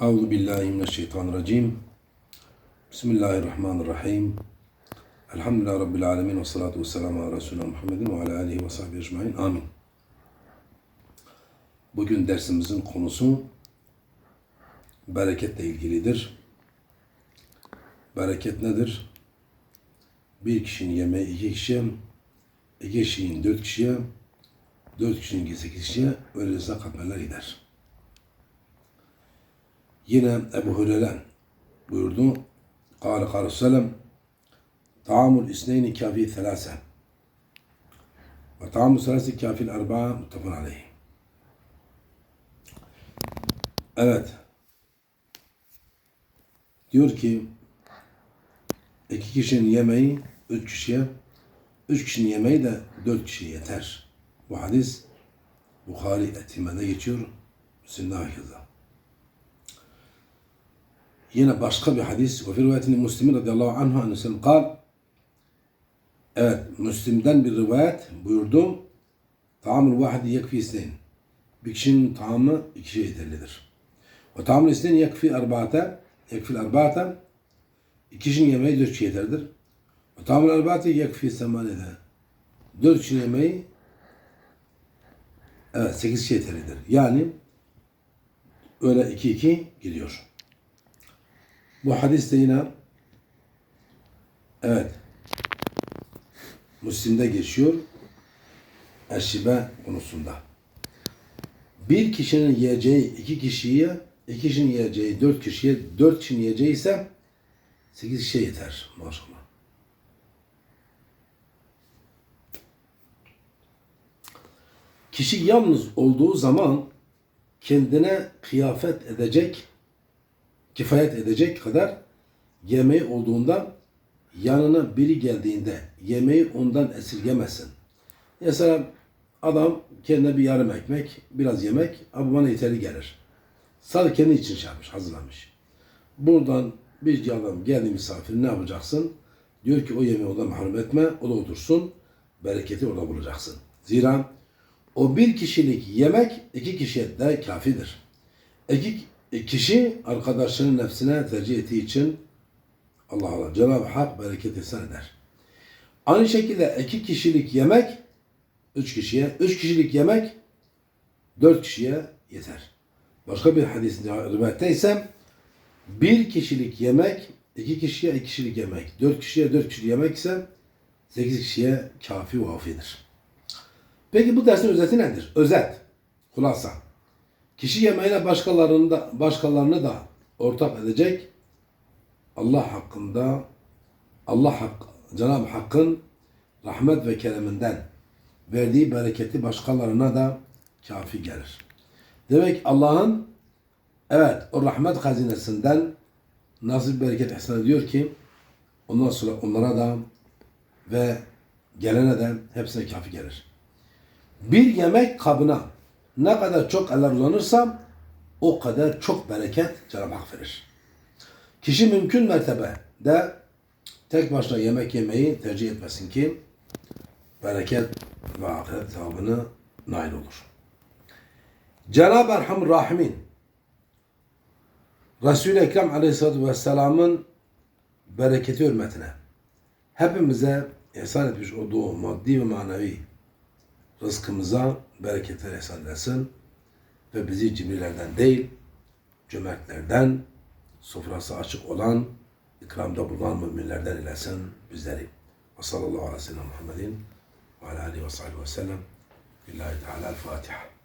Euzu billahi mineşşeytanirracim. Bismillahirrahmanirrahim. Elhamdülillahi rabbil alamin ve salatu vesselamu ala resulina Muhammedin ve ala alihi ve sahbihi ecmaîn. Amin. Bugün dersimizin konusu bereketle ilgilidir. Bereket nedir? Bir kişinin yemeği iki kişiye, iki kişinin dört kişiye, dört kişinin sekiz kişiye öylesine katmerler gider. Yine Ebu Hureyre buyurdu. Kâle kâle sellem Ta'amul isneyni kâfi thelâse ve ta'amul selâsi kâfil erba'a muttafın aleyh. Evet. Diyor ki iki kişinin yemeği üç kişiye, üç kişinin yemeği de dört kişiye yeter. Bu hadis Bukhari etimede geçiyor. Müslim'de hakeza. Yine başka bir hadis. Ve fi rivayetinde Müslim'in radıyallahu anhu anhüselam kal. Evet, Müslim'den bir rivayet buyurdu. Ta'amul vahidi yekfi isneyn. Bir kişinin taamı iki kişiye yeterlidir. Ve ta'amul isneyn yekfi erbaate. Yekfi erbaate. İki kişinin yemeği dört kişi yeterlidir. Ve ta'amul erbaate yekfi semanede. Dört kişinin yemeği evet sekiz kişi yeterlidir. Yani öyle iki iki gidiyor. Bu hadis de yine evet Müslim'de geçiyor eşibe konusunda. Bir kişinin yiyeceği iki kişiye, iki kişinin yiyeceği dört kişiye, dört kişinin yiyeceği ise sekiz kişiye yeter maşallah. Kişi yalnız olduğu zaman kendine kıyafet edecek kifayet edecek kadar yemeği olduğunda yanına biri geldiğinde yemeği ondan esirgemesin. Mesela adam kendine bir yarım ekmek, biraz yemek, abi bana yeterli gelir. Sadece kendi için şey yapmış, hazırlamış. Buradan bir adam geldi misafir ne yapacaksın? Diyor ki o yemeği ondan mahrum etme, o da otursun, bereketi orada bulacaksın. Zira o bir kişilik yemek iki kişiye de kafidir. İki e, kişi arkadaşının nefsine tercih ettiği için Allah Allah Cenab-ı Hak bereket ihsan eder. Aynı şekilde iki kişilik yemek üç kişiye, üç kişilik yemek dört kişiye yeter. Başka bir hadis rivayette ise bir kişilik yemek iki kişiye iki kişilik yemek, dört kişiye dört kişilik yemek ise sekiz kişiye kafi vafidir. Peki bu dersin özeti nedir? Özet, hulasa. Kişi yemeğine başkalarını da, başkalarını da ortak edecek. Allah hakkında Allah hak, Cenab-ı Hakk'ın rahmet ve kereminden verdiği bereketi başkalarına da kafi gelir. Demek Allah'ın evet o rahmet hazinesinden nasıl bir bereket ihsan ediyor ki ondan sonra onlara da ve gelene de hepsine kafi gelir. Bir yemek kabına ne kadar çok eller uzanırsa o kadar çok bereket Cenab-ı Hak verir. Kişi mümkün mertebe de tek başına yemek yemeyi tercih etmesin ki bereket ve ahiret sevabını nail olur. Cenab-ı Erham Rahimin Resul-i Ekrem Aleyhisselatü Vesselam'ın bereketi hürmetine hepimize ihsan etmiş olduğu maddi ve manevi rızkımıza bereketler ihsan etsin ve bizi cimrilerden değil, cömertlerden, sofrası açık olan, ikramda bulunan müminlerden eylesin bizleri. Ve sallallahu aleyhi ve sellem Muhammedin ve aleyhi ve sellem. Billahi Teala el Fatiha.